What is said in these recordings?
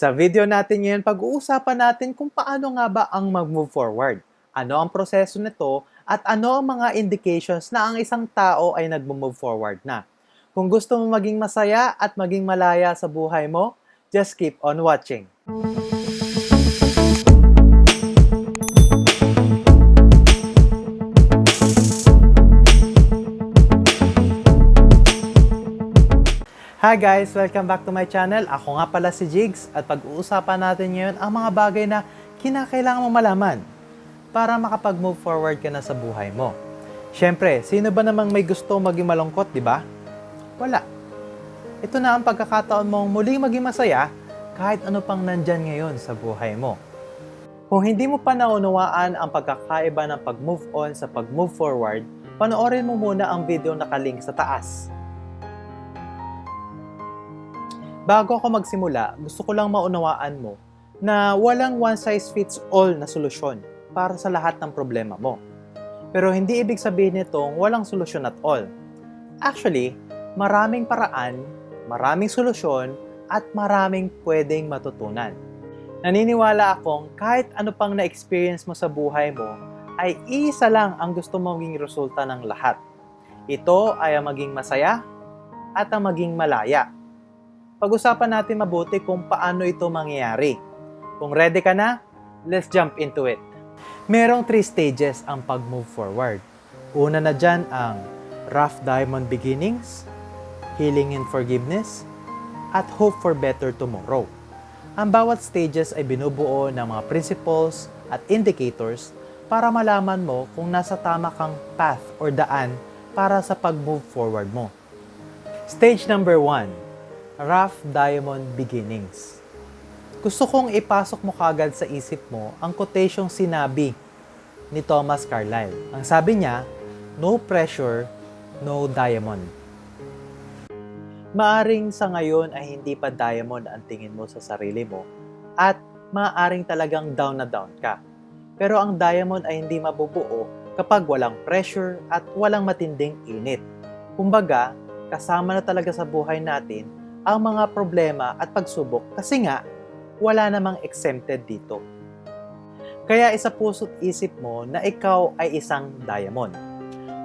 Sa video natin ngayon, pag-uusapan natin kung paano nga ba ang mag-move forward. Ano ang proseso nito at ano ang mga indications na ang isang tao ay nag-move forward na. Kung gusto mo maging masaya at maging malaya sa buhay mo, just keep on watching. Hi guys! Welcome back to my channel. Ako nga pala si Jigs at pag-uusapan natin ngayon ang mga bagay na kinakailangan mo malaman para makapag-move forward ka na sa buhay mo. Siyempre, sino ba namang may gusto maging malungkot, di ba? Wala. Ito na ang pagkakataon mong muling maging masaya kahit ano pang nandyan ngayon sa buhay mo. Kung hindi mo pa naunawaan ang pagkakaiba ng pag-move on sa pag-move forward, panoorin mo muna ang video nakalink sa taas. Bago ako magsimula, gusto ko lang maunawaan mo na walang one size fits all na solusyon para sa lahat ng problema mo. Pero hindi ibig sabihin nitong walang solusyon at all. Actually, maraming paraan, maraming solusyon, at maraming pwedeng matutunan. Naniniwala akong kahit ano pang na-experience mo sa buhay mo, ay isa lang ang gusto maging resulta ng lahat. Ito ay ang maging masaya at ang maging malaya pag-usapan natin mabuti kung paano ito mangyayari. Kung ready ka na, let's jump into it. Merong three stages ang pag-move forward. Una na dyan ang rough diamond beginnings, healing and forgiveness, at hope for better tomorrow. Ang bawat stages ay binubuo ng mga principles at indicators para malaman mo kung nasa tama kang path or daan para sa pag-move forward mo. Stage number 1, Rough Diamond Beginnings. Gusto kong ipasok mo kagad sa isip mo ang quotasyong sinabi ni Thomas Carlyle. Ang sabi niya, no pressure, no diamond. Maaring sa ngayon ay hindi pa diamond ang tingin mo sa sarili mo at maaring talagang down na down ka. Pero ang diamond ay hindi mabubuo kapag walang pressure at walang matinding init. Kumbaga, kasama na talaga sa buhay natin ang mga problema at pagsubok kasi nga wala namang exempted dito. Kaya isa puso't isip mo na ikaw ay isang diamond.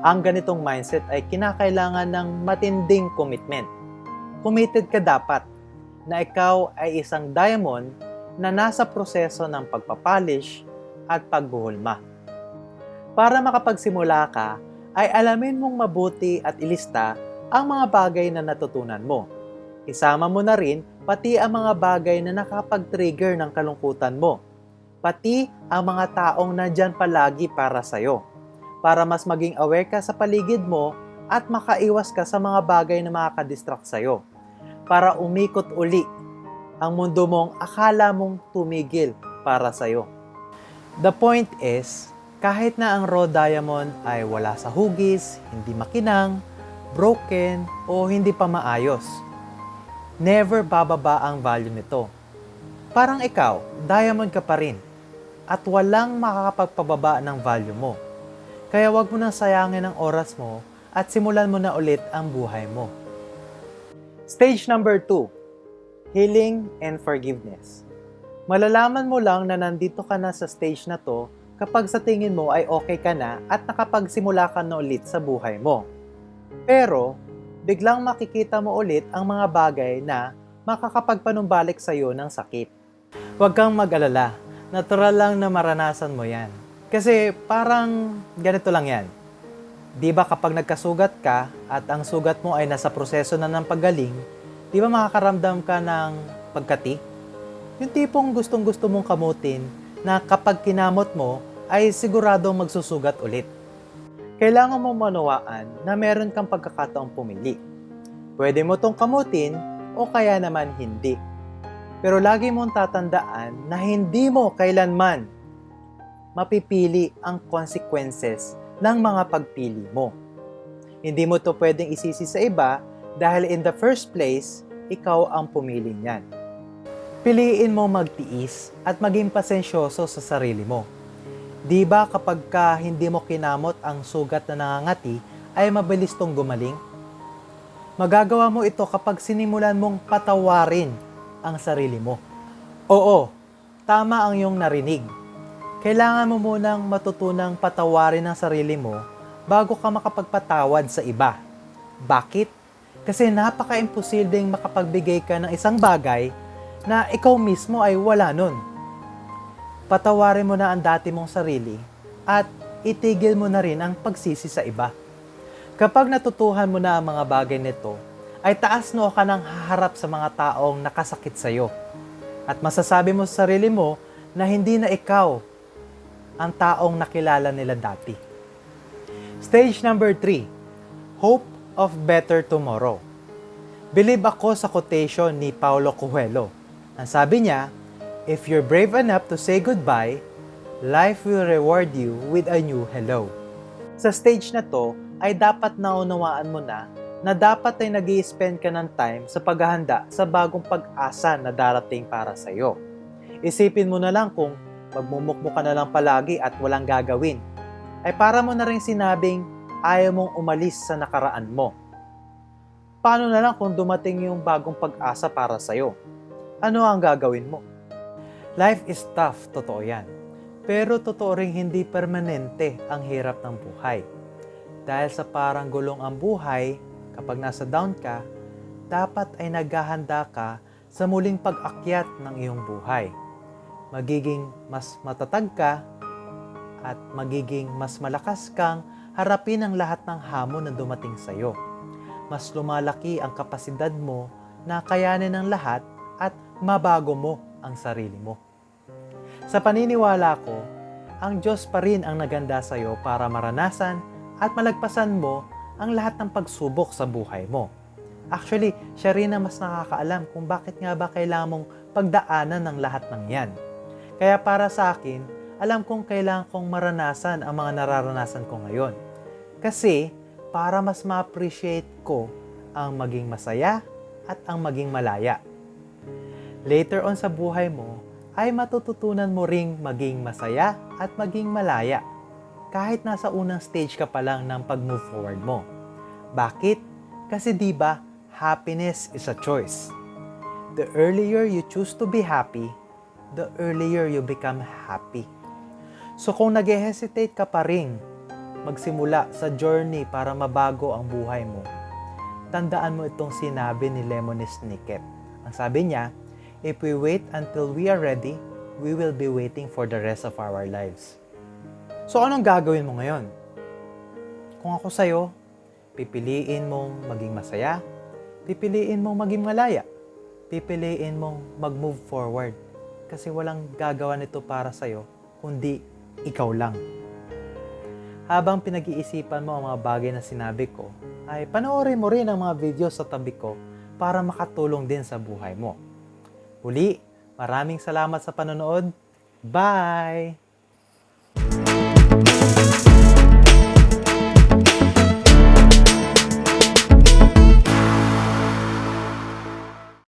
Ang ganitong mindset ay kinakailangan ng matinding commitment. Committed ka dapat na ikaw ay isang diamond na nasa proseso ng pagpapalish at pagbuhulma. Para makapagsimula ka, ay alamin mong mabuti at ilista ang mga bagay na natutunan mo. Isama mo na rin pati ang mga bagay na nakapag-trigger ng kalungkutan mo. Pati ang mga taong nandyan palagi para sa'yo. Para mas maging aware ka sa paligid mo at makaiwas ka sa mga bagay na makakadistract sa'yo para umikot uli ang mundo mong akala mong tumigil para sa'yo. The point is, kahit na ang raw diamond ay wala sa hugis, hindi makinang, broken, o hindi pa maayos, never bababa ang value nito. Parang ikaw, diamond ka pa rin, at walang makakapagpababa ng value mo. Kaya wag mo nang sayangin ang oras mo at simulan mo na ulit ang buhay mo. Stage number 2, healing and forgiveness. Malalaman mo lang na nandito ka na sa stage na to kapag sa tingin mo ay okay ka na at nakapagsimula ka na ulit sa buhay mo. Pero, biglang makikita mo ulit ang mga bagay na makakapagpanumbalik sa iyo ng sakit. Huwag kang mag-alala, natural lang na maranasan mo yan. Kasi parang ganito lang yan. Di ba kapag nagkasugat ka at ang sugat mo ay nasa proseso na ng paggaling, di ba makakaramdam ka ng pagkati? Yung tipong gustong gusto mong kamutin na kapag kinamot mo ay siguradong magsusugat ulit. Kailangan mo manawaan na meron kang pagkakataong pumili. Pwede mo tong kamutin o kaya naman hindi. Pero lagi mong tatandaan na hindi mo kailanman mapipili ang consequences ng mga pagpili mo. Hindi mo to pwedeng isisi sa iba dahil in the first place, ikaw ang pumili niyan. Piliin mo magtiis at maging pasensyoso sa sarili mo. Di ba kapag ka hindi mo kinamot ang sugat na nangangati, ay mabilis tong gumaling? Magagawa mo ito kapag sinimulan mong patawarin ang sarili mo. Oo, tama ang iyong narinig. Kailangan mo munang matutunang patawarin ang sarili mo bago ka makapagpatawad sa iba. Bakit? Kasi napaka-imposibleng makapagbigay ka ng isang bagay na ikaw mismo ay wala nun. Patawarin mo na ang dati mong sarili at itigil mo na rin ang pagsisi sa iba. Kapag natutuhan mo na ang mga bagay nito, ay taas noo ka ng haharap sa mga taong nakasakit sa iyo. At masasabi mo sa sarili mo na hindi na ikaw ang taong nakilala nila dati. Stage number 3, Hope of Better Tomorrow. Believe ako sa quotation ni Paulo Coelho. Ang sabi niya, If you're brave enough to say goodbye, life will reward you with a new hello. Sa stage na to, ay dapat naunawaan mo na na dapat ay nag spend ka ng time sa paghahanda sa bagong pag-asa na darating para sa iyo. Isipin mo na lang kung magmumukmo ka na lang palagi at walang gagawin, ay para mo na rin sinabing ayaw mong umalis sa nakaraan mo. Paano na lang kung dumating yung bagong pag-asa para sa iyo? Ano ang gagawin mo? Life is tough, totoo yan. Pero totoo ring hindi permanente ang hirap ng buhay. Dahil sa parang gulong ang buhay, kapag nasa down ka, dapat ay naghahanda ka sa muling pag-akyat ng iyong buhay. Magiging mas matatag ka at magiging mas malakas kang harapin ang lahat ng hamon na dumating sa iyo. Mas lumalaki ang kapasidad mo na kayanin ang lahat at mabago mo ang sarili mo. Sa paniniwala ko, ang Diyos pa rin ang naganda sa iyo para maranasan at malagpasan mo ang lahat ng pagsubok sa buhay mo. Actually, siya rin ang mas nakakaalam kung bakit nga ba kailangan mong pagdaanan ng lahat ng yan. Kaya para sa akin, alam kong kailangan kong maranasan ang mga nararanasan ko ngayon. Kasi para mas ma-appreciate ko ang maging masaya at ang maging malaya. Later on sa buhay mo, ay matututunan mo ring maging masaya at maging malaya kahit nasa unang stage ka pa lang ng pag-move forward mo. Bakit? Kasi 'di ba, happiness is a choice. The earlier you choose to be happy, the earlier you become happy. So kung nag-hesitate ka pa rin magsimula sa journey para mabago ang buhay mo, tandaan mo itong sinabi ni Lemony Snicket. Ang sabi niya, if we wait until we are ready, we will be waiting for the rest of our lives. So anong gagawin mo ngayon? Kung ako sa'yo, pipiliin mong maging masaya, pipiliin mong maging malaya, pipiliin mong mag-move forward. Kasi walang gagawa nito para sa'yo, kundi ikaw lang. Habang pinag-iisipan mo ang mga bagay na sinabi ko, ay panoorin mo rin ang mga video sa tabi ko para makatulong din sa buhay mo. Muli, maraming salamat sa panonood. Bye!